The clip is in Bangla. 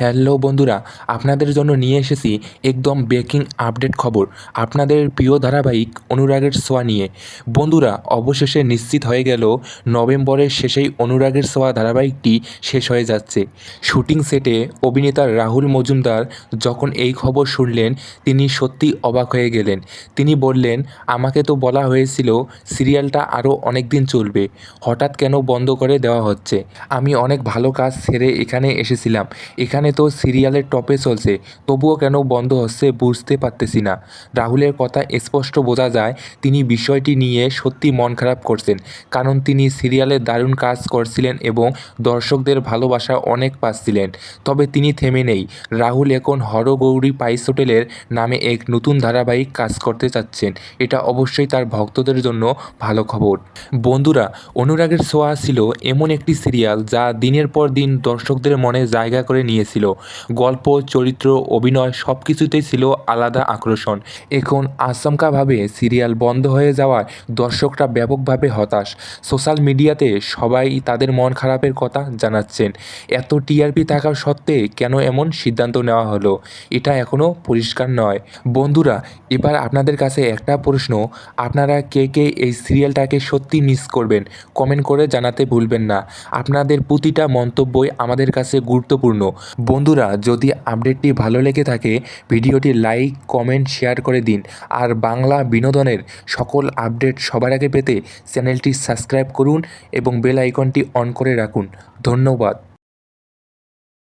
হ্যালো বন্ধুরা, আপনাদের জন্য নিয়ে এসেছি একদম ব্রেকিং আপডেট খবর আপনাদের প্রিয় ধারাবাহিক অনুরাগের ছোঁয়া নিয়ে। বন্ধুরা, অবশেষে নিশ্চিত হয়ে গেল নভেম্বরের শেষেই অনুরাগের ছোঁয়া ধারাবাহিকটি শেষ হয়ে যাচ্ছে। শুটিং সেটে অভিনেতা রাহুল মজুমদার যখন এই খবর শুনলেন, তিনি সত্যি অবাক হয়ে গেলেন। তিনি বললেন, আমাকে তো বলা হয়েছিল সিরিয়ালটা আরও অনেক দিন চলবে। হঠাৎ কেন বন্ধ করে দেওয়া হচ্ছে? আমি অনেক ভালো কাজ সেরে এখানে এসেছিলাম। এখানে তো সিরিয়ালের টপে চলছে, তবুও কেন বন্ধ হচ্ছে বুঝতে পারতেছি না। রাহুলের কথা স্পষ্ট বোঝা যায়, তিনি বিষয়টি নিয়ে সত্যি মন খারাপ করছেন, কারণ তিনি সিরিয়ালে দারুণ কাজ করছিলেন এবং দর্শকদের ভালোবাসা অনেক পাচ্ছিলেন। তবে তিনি থেমে নেই। রাহুল এখন হরগৌরী পাইস হোটেলের নামে এক নতুন ধারাবাহিক কাজ করতে চাচ্ছেন, এটা অবশ্যই তার ভক্তদের জন্য ভালো খবর। বন্ধুরা, অনুরাগের ছোঁয়া ছিল এমন একটি সিরিয়াল যা দিনের পর দিন দর্শকদের মনে জায়গা করে নিয়েছিল। গল্প, চরিত্র, অভিনয় সব কিছুতেই ছিল আলাদা আকর্ষণ। এখন আচমকাভাবে সিরিয়াল বন্ধ হয়ে যাওয়ায় দর্শকরা ব্যাপকভাবে হতাশ। সোশ্যাল মিডিয়াতে সবাই তাদের মন খারাপের কথা জানাচ্ছেন। এত টিআরপি থাকা সত্ত্বে কেন এমন সিদ্ধান্ত নেওয়া হলো? এটা এখনও পরিষ্কার নয়। বন্ধুরা, এবার আপনাদের কাছে একটা প্রশ্ন। আপনারা কে কে এই সিরিয়ালটাকে সত্যি মিস করবেন? কমেন্ট করে জানাতে ভুলবেন না। আপনাদের প্রতিটা মন্তব্যই আমাদের কাছে গুরুত্বপূর্ণ। বন্ধুরা, যদি আপডেটটি ভালো লেগে থাকে, ভিডিওটি লাইক, কমেন্ট, শেয়ার করে দিন। আর বাংলা বিনোদনের সকল আপডেট সবার আগে পেতে চ্যানেলটি সাবস্ক্রাইব করুন এবং বেল আইকনটি অন করে রাখুন। ধন্যবাদ।